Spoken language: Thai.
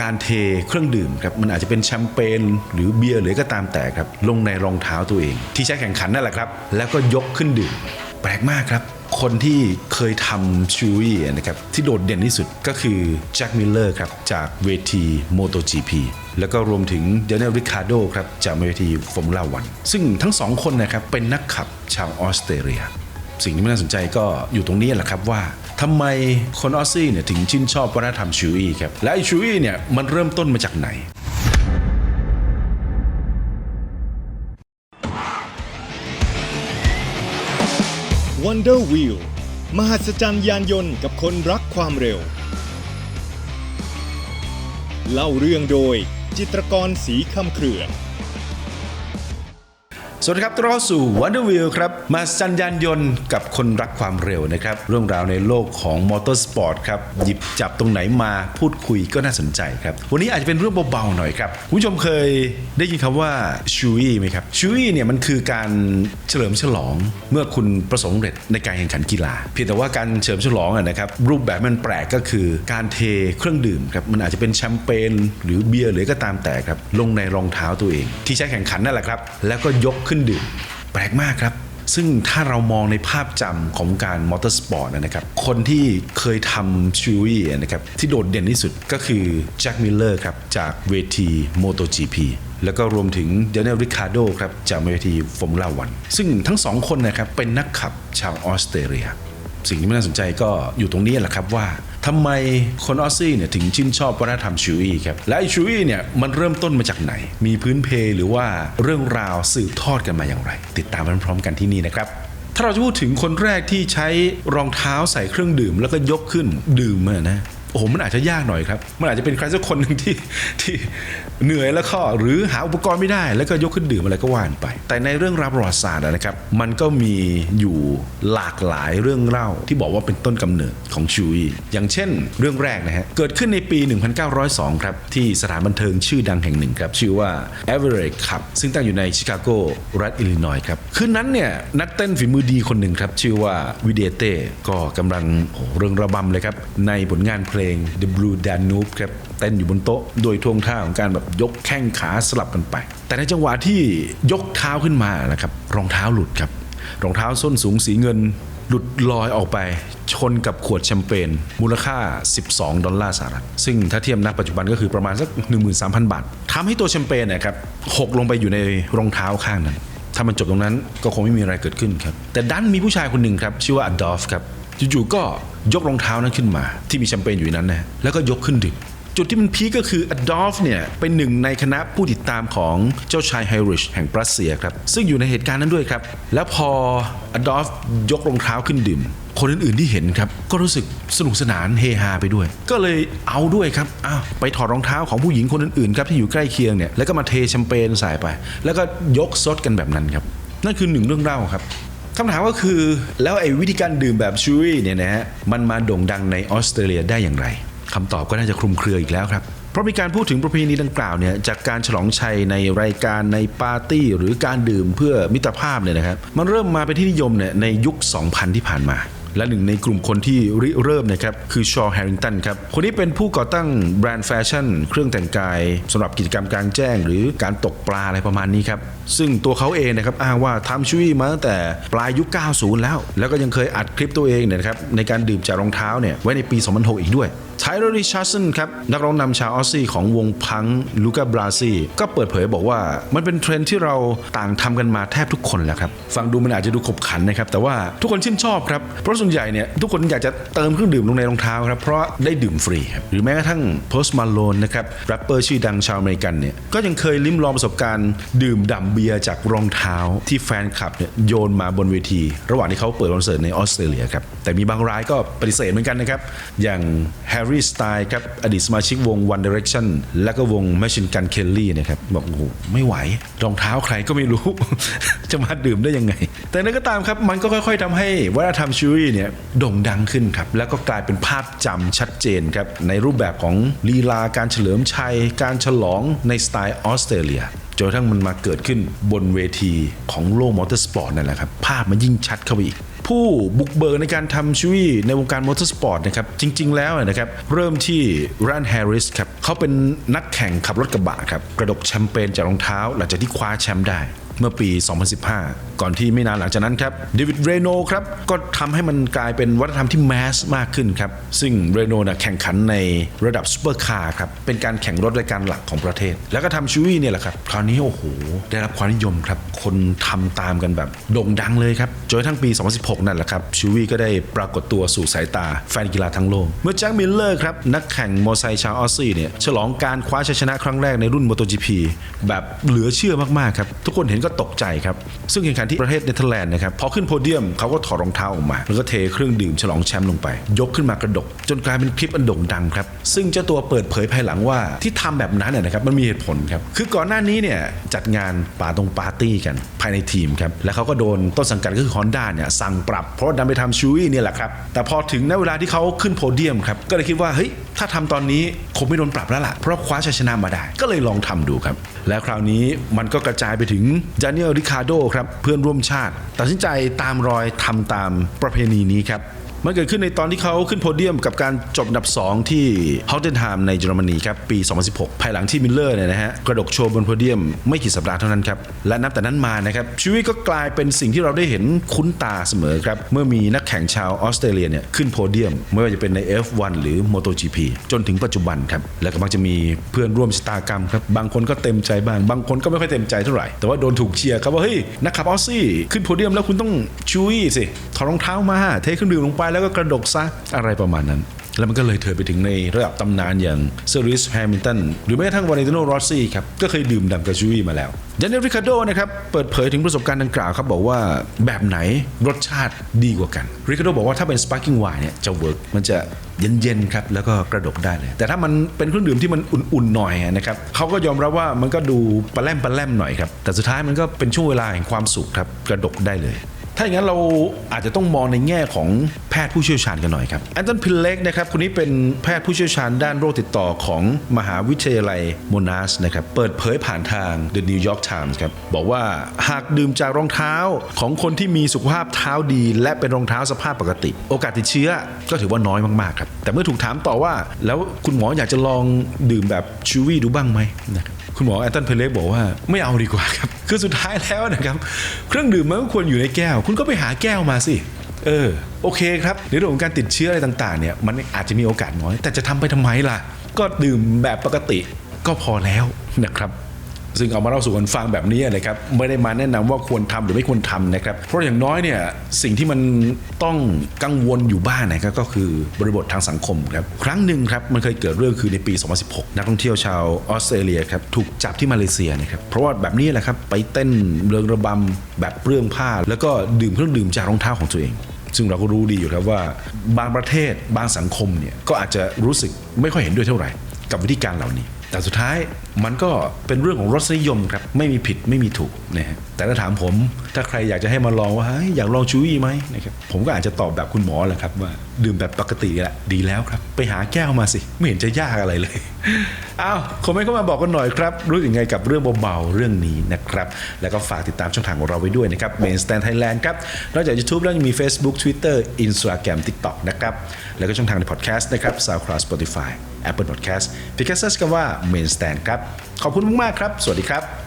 การเทเครื่องดื่มครับมันอาจจะเป็นแชมเปญหรือเบียร์หรือก็ตามแต่ครับ ลงในรองเท้าตัวเอง ที่ใช้แข่งขันนั่นแหละครับ แล้วก็ยกขึ้นดื่ม แปลกมากครับ คนที่เคยทำชูวี่นะครับที่โดดเด่นที่สุดก็คือแจ็คมิลเลอร์ครับจากเวที MotoGP แล้วก็รวมถึงเดน i ลริคาร์โดครับจากเวทีฟอร์มูล่าวันซึ่งทั้งสองคนนะครับเป็นนักขับชาวออสเตรเลีย สิ่งที่น่าสนใจก็อยู่ตรงนี้แหละครับว่า ทำไมคนออสซี่เนี่ยถึงชื่นชอบวัฒนธรรมชูอี้ครับ และไอชูอี้เนี่ยมันเริ่มต้นมาจากไหน Wonder Wheel มหัศจรรย์ยานยนต์กับคนรักความเร็ว เล่าเรื่องโดยจิตรกรสีคำเครือ สวัสดีครับต้อนรับเข้าสู่ Wonder Wheel ครับ มาสัญญานยนต์กับคนรักความเร็วนะครับ เรื่องราวในโลกของมอเตอร์สปอร์ตครับ หยิบจับตรงไหนมาพูดคุยก็น่าสนใจครับ วันนี้อาจจะเป็นเรื่องเบาๆหน่อยครับ คุณผู้ชมเคยได้ยินคำว่าชูอี้ไหมครับชูอี้เนี่ยมันคือการเฉลิมฉลองเมื่อคุณประสบความสำเร็จในการแข่งขันกีฬา เพียงแต่ว่าการเฉลิมฉลองอะนะครับรูปแบบมันแปลกก็คือการเทเครื่องดื่มครับมันอาจจะเป็นแชมเปญหรือเบียร์หรือก็ตามแต่ครับลงในรองเท้าตัวเอง ที่ใช้แข่งขันนั่นแหละครับแล้วก็ยกึ้นดื่มแปลกมากครับ ซึ่งถ้าเรามองในภาพจำของการมอเตอร์สปอร์ตนะครับ คนที่เคยทำชูวี่นะครับ ที่โดดเด่นที่สุดก็คือแจ็คมิลเลอร์ครับ จากเวที MotoGP แล้วก็รวมถึงเดนนลริคาร์โดครับ จากเวทีฟอร์มูล่าวันซึ่งทั้งสองคนนะครับเป็นนักขับชาวออสเตรเลีย สิ่งที่น่าสนใจก็อยู่ตรงนี้แหละครับว่าทำไมคนออสซี่เนี่ยถึงชื่นชอบวัฒนธรรมชูอี้ครับ และไอชูอี้เนี่ยมันเริ่มต้นมาจากไหน มีพื้นเพหรือว่าเรื่องราวสืบทอดกันมาอย่างไร ติดตามพร้อมๆกันที่นี่นะครับถ้าเราจะพูดถึงคนแรกที่ใช้รองเท้าใส่เครื่องดื่ม แล้วก็ยกขึ้นดื่มนะ โอ้โหมันอาจจะยากหน่อยครับ มันอาจจะเป็นใครสักคนหนึ่งที่ที่เหนื่อยแล้วก็หรือหาอุปกรณ์ไม่ได้ แล้วก็ยกขึ้นดื่มอะไรก็ว่านไป แต่ในเรื่องราวประวัติศาสตร์นะครับ มันก็มีอยู่หลากหลายเรื่องเล่าที่บอกว่าเป็นต้นกำเนิดของชูยอย่างเช่น เรื่องแรกนะฮะเกิดขึ้นในปี 1902 ครับ ที่สถานบันเทิงชื่อดังแห่งหนึ่งครับ ชื่อว่า Everett Club ซึ่งตั้งอยู่ในชิคาโกรัฐอิลลินอยครับคืนนั้นเนี่ยนักเต้นฝีมือดีคนหนึ่งครับชื่อว่าวิเดเต้ก็กำลังโอ้โหเริงระบำเลยครับในผลงานเพลง The Blue Danube ครับเต้นอยู่บนโต๊ะ โดยท่วงท่าของการแบบยกแข้งขาสลับกันไป แต่ในจังหวะที่ยกเท้าขึ้นมานะครับรองเท้าหลุดครับรองเท้าส้นสูงสีเงินหลุดลอยออกไปชนกับขวดแชมเปญมูลค่า 12 ดอลลาร์สหรัฐ ซึ่งถ้าเทียบณปัจจุบันก็คือประมาณสัก 13,000 บาททำให้ตัวแชมเปญเนะครับหกลงไปอยู่ในรองเท้าข้างนั้น ถ้ามันจบตรงนั้นก็คงไม่มีอะไรเกิดขึ้นครับ แต่ดันมีผู้ชายคนหนึ่งครับ ชื่อว่าอดอล์ฟครับ จู่ๆก็ยกรองเท้านั้นขึ้นมา ที่มีแชมเปญอยู่นั้นนะแล้วก็ยกขึ้นดื่มจุดที่มันพีก็คืออดอล์ฟเนี่ย เป็นหนึ่งในคณะผู้ติดตามของเจ้าชายไฮริชแห่งปรัสเซียครับ ซึ่งอยู่ในเหตุการณ์นั้นด้วยครับ แล้วพออดอล์ฟยกรองเท้าขึ้นดื่ม คนอื่นๆที่เห็นครับ ก็รู้สึกสนุกสนานเฮฮาไปด้วย ก็เลยเอาด้วยครับอ้าวไปถอดรองเท้าของผู้หญิงคนอื่นๆครับที่อยู่ใกล้เคียงเนี่ยแล้วก็มาเทแชมเปญใส่ไป แล้วก็ยกซดกันแบบนั้นครับนั่นคือหนึ่งเรื่องเล่าครับ คำถามก็คือแล้วไอ้วิธีการดื่มแบบชูรี่เนี่ยนะฮะมันมาโด่งดังในออสเตรเลียได้อย่างไรคำตอบก็น่าจะคลุมเครืออีกแล้วครับเพราะมีการพูดถึงประเพณีดังกล่าวเนี่ยจากการฉลองชัยในรายการในปาร์ตี้ หรือการดื่มเพื่อมิตรภาพเนี่ยนะครับมันเริ่มมาเป็นที่นิยมเนี่ยในยุค 2000 ที่ผ่านมา และหนึ่งในกลุ่มคนที่ริเริ่มนะครับคือชอแฮริงตันครับคนนี้เป็นผู้ก่อตั้งแบรนด์แฟชั่น เครื่องแต่งกายสำหรับกิจกรรมกลางแจ้ง หรือการตกปลาอะไรประมาณนี้ครับซึ่งตัวเขาเองนะครับอ้างว่าทำชุยมาตั้งแต่ปลายยุค 90 แล้ว แล้วก็ยังเคยอัดคลิปตัวเองเนี่ยนะครับในการดื่มจากรองเท้าเนี่ยไว้ในปี 2006 อีกด้วยไทเลอร์ริชาร์สันครับนักร้องนำชาวออสซี่ของวงพังลูกาบราซีก็เปิดเผยบอกว่ามันเป็นเทรนด์ที่เราต่างทำกันมาแทบทุกคนแหละครับ ฟังดูมันอาจจะดูขบขันนะครับ แต่ว่าทุกคนชื่นชอบครับเพราะส่วนใหญ่เนี่ยทุกคนอยากจะเติมเครื่องดื่มลงในรองเท้าครับ เพราะได้ดื่มฟรีครับหรือแม้กระทั่งโพสต์มาโลนนะครับแรปเปอร์ชื่อดังชาวอเมริกันเนี่ยก็ยังเคยลิ้มลองประสบการณ์ ดื่มด่ำเบียร์จากรองเท้าที่แฟนคลับเนี่ยโยนมาบนเวที ระหว่างที่เขาเปิดคอนเสิร์ตในออสเตรเลียครับแต่มีบางรายก็ปฏิเสธเหมือนกันนะครับอย่างแฮร์รี่สไตล์ครับอดีตสมาชิกวง One Direction และก็วง Machine Gun Kelly นะครับบอกโอ้โหไม่ไหวรองเท้าใครก็ไม่รู้ จะมาดื่มได้ยังไง แต่นั้นก็ตามครับมันก็ค่อย ๆทำให้วัฒนธรรมชูรี่เนี่ยโด่งดังขึ้นครับ แล้วก็กลายเป็นภาพจำชัดเจนครับ ในรูปแบบของลีลาการเฉลิมชัย การฉลองในสไตล์ออสเตรเลียจนกระทั่งมันมาเกิดขึ้นบนเวทีของโลกมอเตอร์สปอร์ตนั่นแหละครับ ภาพมันยิ่งชัดเข้าไปอีกผู้บุกเบิกในการทำชีวิตในวงการมอเตอร์สปอร์ตนะครับจริง ๆ แล้วนะครับเริ่มที่รันแฮร์ริสครับเขาเป็นนักแข่งขับรถกระบะครับกระดกแชมเปญจากรองเท้า หลังจากที่คว้าแชมป์ได้เมื่อปี 2015 ก่อนที่ไม่นานหลังจากนั้นครับเดวิดเรโนครับก็ทำให้มันกลายเป็นวัฒนธรรมที่แมสมากขึ้นครับ ซึ่งเรโนนะแข่งขันในระดับซูเปอร์คาร์ครับ เป็นการแข่งรถรายการหลักของประเทศ แล้วก็ทำชูวี่เนี่ยแหละครับ คราวนี้โอ้โห ได้รับความนิยมครับ คนทำตามกันแบบโด่งดังเลยครับจนกระทั่งปี 2016 นั่นแหละครับชูวี่ก็ได้ปรากฏตัวสู่สายตาแฟนกีฬาทั้งโลกเมื่อแจ็คมิลเลอร์ครับนักแข่งมอเตอร์ไซค์ชาวออสซี่เนี่ยฉลองการคว้าชัยชนะครั้งแรกในรุ่น MotoGP แบบเหลือเชื่อมากๆครับทุกคนเห็นก็ตกใจครับ ซึ่งแข่งขันที่ประเทศเนเธอร์แลนด์นะครับพอขึ้นโพเดียมเขาก็ถอดรองเท้าออกมา แล้วก็เทเครื่องดื่มฉลองแชมป์ลงไป ยกขึ้นมากระดก จนกลายเป็นคลิปอันโด่งดังครับ ซึ่งเจ้าตัวเปิดเผยภายหลังว่าที่ทำแบบนั้นเนี่ยนะครับมันมีเหตุผลครับคือก่อนหน้านี้เนี่ยจัดงานปาตรงปาร์ตี้กันภายในทีมครับแล้วเขาก็โดนต้นสังกัดก็คือฮอนด้าเนี่ยสั่งปรับเพราะว่าดันไปทำชูวี่เนี่ยแหละครับแต่พอถึงณเวลาที่เขาขึ้นโพเดียมครับก็เลยคิดว่าเฮ้ยถ้าทำตอนนี้คงไม่โดนปรับแล้วล่ะเพราะคว้าชัยชนะมาได้ ก็เลยลองทำดูครับ แล้วคราวนี้มันก็กระจายไปถึงจานิเอลริคาโดครับเพื่อนร่วมชาติ ตัดสินใจตามรอยทำตามประเพณีนี้ครับ มันเกิดขึ้นในตอนที่เขาขึ้นโพเดียมกับการจบอันดับ 2 ที่ฮอลเทนไฮม์ในเยอรมนีครับปี 2016 ภายหลังที่มิลเลอร์เนี่ยนะฮะกระดกโชว์บนโพเดียมไม่กี่สัปดาห์เท่านั้นครับและนับแต่นั้นมานะครับชีวิตก็กลายเป็นสิ่งที่เราได้เห็นคุ้นตาเสมอครับเมื่อมีนักแข่งชาวออสเตรเลียเนี่ยขึ้นโพเดียม ไม่ว่าจะเป็นใน F1 หรือ MotoGP จนถึงปัจจุบันครับและก็มักจะมีเพื่อนร่วมชะตากรรมครับบางคนก็เต็มใจบ้าง บางคนก็ไม่ค่อยเต็มใจเท่าไหร่แต่ว่าโดนถูกเชียร์ครับว่าเฮ้ยนักขับออสซี่ขึ้นโพเดียมแล้วคุณต้องชูวี่สิถอดรองเท้ามาเทเครื่องดื่มลงไปแล้วก็กระดกซะอะไรประมาณนั้น แล้วมันก็เลยเถิดไปถึงในระดับตำนานอย่างเซอร์ริสแฮมิลตันหรือแม้กระทั่งวาเลนติโนรอสซี่ครับก็เคยดื่มด่ำกับชูวี่มาแล้วด a น i e l ริคาโดนะครับเปิดเผยถึงประสบการณ์ดังกล่าวครับบอกว่าแบบไหนรสชาติดีกว่ากันริคาโดบอกว่าถ้าเป็นสปาร์กิ้งไวน์เนี่ยจะเวิร์กมันจะเย็นๆครับแล้วก็กระดกได้เลย แต่ถ้ามันเป็นเครื่องดื่มที่มันอุ่นๆหน่อยนะครับเขาก็ยอมรับว่ามันก็ดูปลาแรมปลาแรมหน่อยครับแต่สุดท้ายมันก็เป็นช่วงเวลาแห่งความสุขครับกระดกได้เลย ถ้าอย่างนั้นเราอาจจะต้องมองในแง่ของแพทย์ผู้เชี่ยวชาญกันหน่อยครับแอนตันพิลเล็กนะครับคนนี้เป็นแพทย์ผู้เชี่ยวชาญด้านโรคติดต่อของมหาวิทยาลัยโมนาสนะครับเปิดเผยผ่านทาง The New York Times ครับบอกว่าหากดื่มจากรองเท้าของคนที่มีสุขภาพเท้าดี และเป็นรองเท้าสภาพปกติ โอกาสติดเชื้อก็ถือว่าน้อยมากๆครับแต่เมื่อถูกถามต่อว่า แล้วคุณหมออยากจะลองดื่มแบบชูวี่ดูบ้างไหมนะครับ คุณหมอแอนตันเพลเล็กบอกว่าไม่เอาดีกว่าครับ คือสุดท้ายแล้วนะครับ เครื่องดื่มมันก็ควรอยู่ในแก้ว คุณก็ไปหาแก้วมาสิ เออ โอเคครับในเรื่องของการติดเชื้ออะไรต่างๆเนี่ยมันอาจจะมีโอกาสน้อย แต่จะทำไปทำไมล่ะ ก็ดื่มแบบปกติก็พอแล้วนะครับ ซึ่งเอามาเล่าสู่กันฟังแบบนี้นะครับไม่ได้มาแนะนำว่าควรทำหรือไม่ควรทำนะครับ เพราะอย่างน้อยเนี่ยสิ่งที่มันต้องกังวลอยู่บ้างนะครับก็คือบริบททางสังคมครับครั้งหนึ่งครับมันเคยเกิดเรื่องคือในปี 2016 นักท่องเที่ยวชาวออสเตรเลียครับถูกจับที่มาเลเซียนะครับเพราะว่าแบบนี้แหละครับไปเต้นเริงระบำแบบเปลื้องผ้า แล้วก็ดื่มเครื่องดื่มจากรองเท้าของตัวเองซึ่งเราก็รู้ดีอยู่ครับว่าบางประเทศบางสังคมเนี่ยก็อาจจะรู้สึกไม่ค่อยเห็นด้วยเท่าไหร่กับวิธีการเหล่านี้ แต่สุดท้ายมันก็เป็นเรื่องของรสนิยมครับไม่มีผิดไม่มีถูกนะฮะแต่ถ้าถามผม ถ้าใครอยากจะให้มาลองว่าฮ้ยอยากลองชูวี่ไหมนะครับผมก็อาจจะตอบแบบคุณหมอแหละครับว่า ดื่มแบบปกติแหละดีแล้วครับ ไปหาแก้วมาสิ ไม่เห็นจะยากอะไรเลยอ้าวคอมเมนต์เข้ามาบอกกันหน่อยครับรู้ยังไงกับเรื่องเบาๆเรื่องนี้นะครับแล้วก็ฝากติดตามช่องทางของเราไว้ด้วยนะครับ Main Stand Thailand ครับนอกจาก YouTube แล้วยังมี Facebook Twitter Instagram TikTok นะครับแล้วก็ช่องทางในพอดแคสต์นะครับ SoundCloud Spotify Apple Podcast p i c a s s ก็ว่า Main Stand ครับ ขอบคุณมากๆครับ สวัสดีครับ